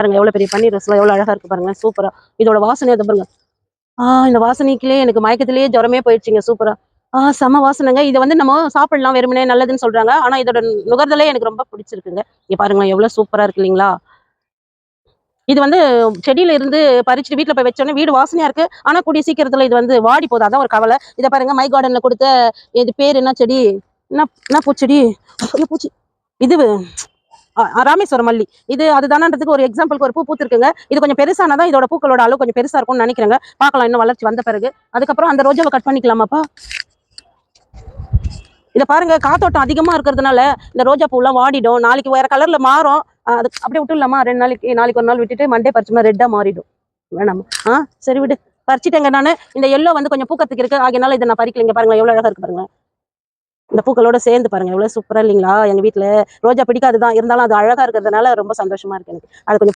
பாருங்க எவ்வளவு பெரிய பன்னீர் ரசம் எவ்வளவு அழகா இருக்கு பாருங்க சூப்பரா இதோட வாசனை அதை பாருங்க. ஆஹ் இந்த வாசனைக்குள்ளே எனக்கு மயக்கத்திலேயே ஜுரமே போயிடுச்சுங்க சூப்பரா ஆஹ் செம வாசனைங்க. இதை வந்து நம்ம சாப்பிடலாம் வெறுமனே நல்லதுன்னு சொல்றாங்க. ஆனா இதோட நுகர்தலே எனக்கு ரொம்ப பிடிச்சிருக்குங்க. இங்க பாருங்களேன் எவ்வளவு சூப்பரா இருக்கு இல்லைங்களா? இது வந்து செடியில இருந்து பறிச்சுட்டு வீட்டுல போய் வச்சோன்னே வீடு வாசனையா இருக்கு. ஆனா கூடிய சீக்கிரத்துல இது வந்து வாடி போகுது. அதான் ஒரு கவலை. இதை பாருங்க மை கார்டன்ல கொடுத்த இது பேர் என்ன செடி? என்ன என்ன பூச்செடி? பூச்சி? இது ராமேஸ்வரம் மல்லி இது அதுதானன்றதுக்கு ஒரு எக்ஸாம்பிளுக்கு ஒரு பூ பூத்திருக்குங்க. இது கொஞ்சம் பெருசானதான் இதோட பூக்களோட அளவு கொஞ்சம் பெருசா இருக்கும்னு நினைக்கிறேங்க. பார்க்கலாம் இன்னும் வளர்ச்சி வந்த பிறகு. அதுக்கப்புறம் அந்த ரோஜாவை கட் பண்ணிக்கலாமாப்பா? இதை பாருங்க காத்தோட்டம் அதிகமா இருக்கிறதுனால இந்த ரோஜா பூலாம் வாடிடும். நாளைக்கு வேற கலர்ல மாறும். அது அப்படியே விட்டுலாமா ரெண்டு நாளைக்கு நாளைக்கு ஒரு நாள் விட்டுட்டு மண்டே பறிச்சோம்னா ரெட்டா மாறிடும். வேணாமா? ஆ சரி விடு. பறிச்சிட்டேங்க நானு. இந்த எல்லோ வந்து கொஞ்சம் பூக்கத்துக்கு இருக்கு. ஆகினால இதை நான் பறிக்கலைங்க. பாருங்களேன் எவ்வளவு அழகாக இருக்கு பாருங்க இந்த பூக்களோட சேர்ந்து பாருங்க எவ்வளவு சூப்பரா இல்லைங்களா? எங்க வீட்ல ரோஜா பிடிக்காதுதான் இருந்தாலும் அது அழகா இருக்கிறதுனால ரொம்ப சந்தோஷமா இருக்கு எனக்கு. அது கொஞ்சம்